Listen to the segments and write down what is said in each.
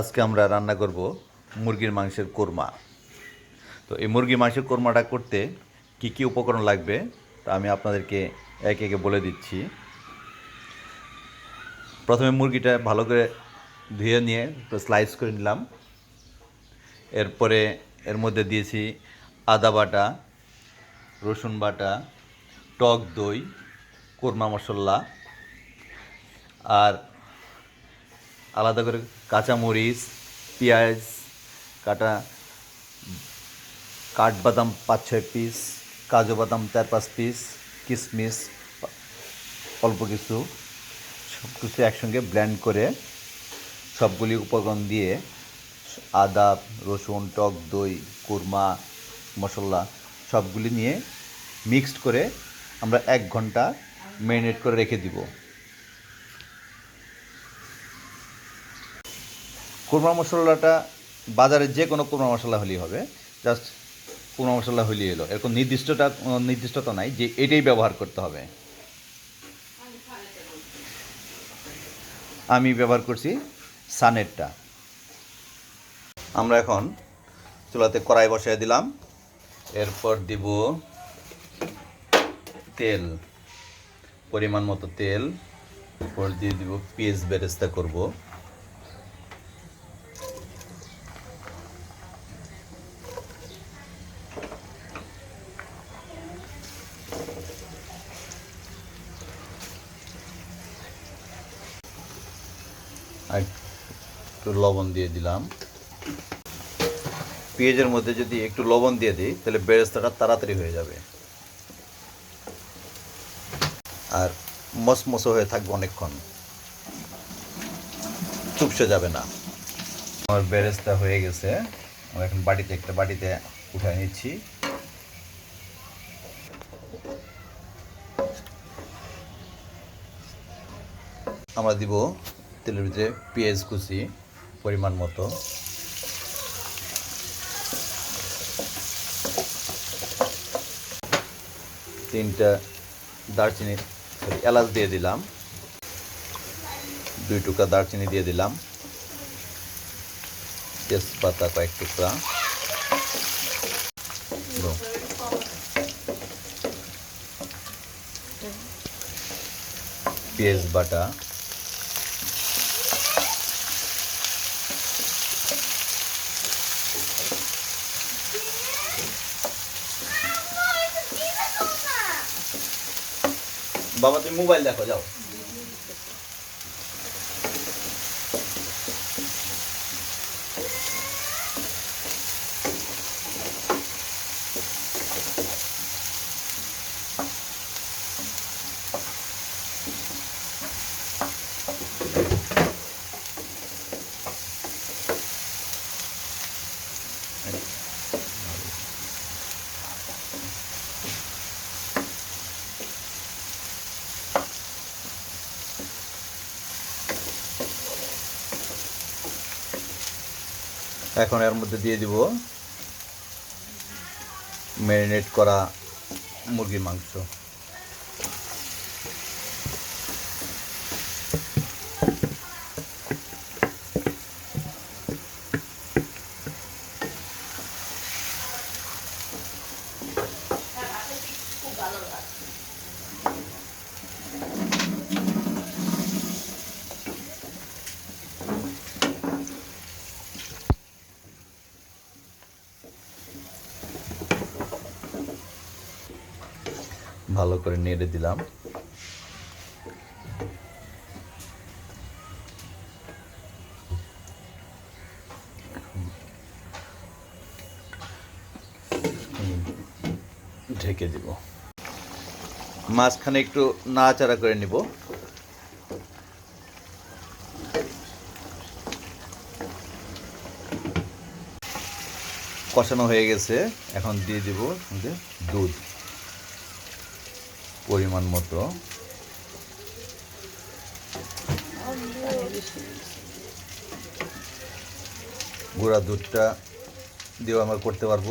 আজকে আমরা রান্না করব মুরগির মাংসের কোরমা। তো এই মুরগির মাংসের কোরমাটা করতে কি কি উপকরণ লাগবে, তা আমি আপনাদেরকে একে একে বলে দিচ্ছি। প্রথমে মুরগিটা ভালো করে ধুয়ে নিয়ে স্লাইস করে নিলাম। এরপরে এর মধ্যে দিয়েছি আদা বাটা, রসুন বাটা, টক দই, কোরমা মশলা আর আলাদা করে কাঁচামরিচ, পেঁয়াজ, কাটা কাঠবাদাম পাঁচ ছয় পিস কাজু বাদাম চার পাঁচ পিস কিশমিশ অল্প কিছু সব কিছু একসঙ্গে ব্লেন্ড করে সবগুলি উপকরণ দিয়ে আদা, রসুন, টক, দই, কুরমা, মশলা সবগুলি নিয়ে মিক্সড করে আমরা এক ঘণ্টা ম্যারিনেট করে রেখে দিব। কুরমা মশলাটা বাজারে যে কোনো কুরমা মশলা হলেই হবে। জাস্ট কুরমা মশলা হলেই এলো। এরকম নির্দিষ্টটা, নির্দিষ্টতা নাই যে এটাই ব্যবহার করতে হবে। আমি ব্যবহার করছি সানেরটা। আমরা এখন চুলাতে কড়াই বসিয়ে দিলাম। এরপর দিব তেল, পরিমাণ মতো তেল। এরপর দিয়ে দিব পেঁয়াজ বেরেস্তা করব। একটু লবণ দিয়ে দিলাম। পেঁয়াজের মধ্যে যদি একটু লবণ দিয়ে দিই, তাহলে বেরেস্তাটা তাড়াতাড়ি হয়ে যাবে। আর মসমসো হয়ে থাকবে অনেকক্ষণ। চুপসে যাবে না। আমার বেরেস্তা হয়ে গেছে। আমরা এখন বাটিতে একটা বাটিতে উঠে নিচ্ছি। আমরা দিব তেলের ভিতরে পেঁয়াজ কুচি পরিমাণ মতো। তিনটা দারচিনি এলাচ দিয়ে দিলাম। দুই টুকরা দারচিনি দিয়ে দিলাম। তেজপাতা কয়েক টুকরা। পেঁয়াজ বাটা। বাবা তুমি মোবাইল দেখো যাও এখন এর মধ্যে দিয়ে দিব ম্যারিনেট করা মুরগির মাংস। ভালো করে নেড়ে দিলাম। ঢেকে দিব। মাঝখানে একটু নাড়াচাড়া করে নিব। কষানো হয়ে গেছে। এখন দিয়ে দিব দুধ। পরিমাণ মতো। গুঁড়া দুধটা দিয়েও আমরা করতে পারব।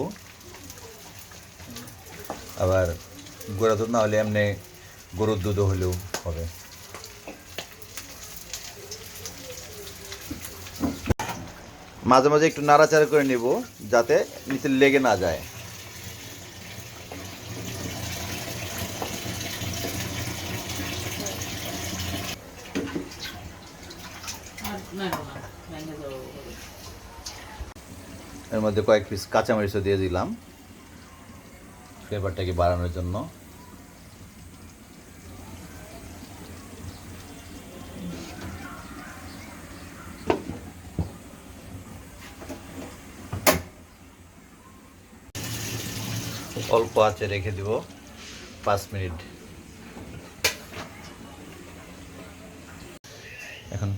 আবার গুঁড়া দুধ না হলে এমনি গরুর দুধও হলেও হবে। মাঝে মাঝে একটু নাড়াচাড়া করে নেব যাতে নিচে লেগে না যায়। এর মধ্যে কয়েক পিস কাঁচামরিচও দিয়ে দিলাম। ফ্লেভারটাকে বাড়ানোর জন্য। অল্প আঁচে রেখে দিব পাঁচ মিনিট। এখন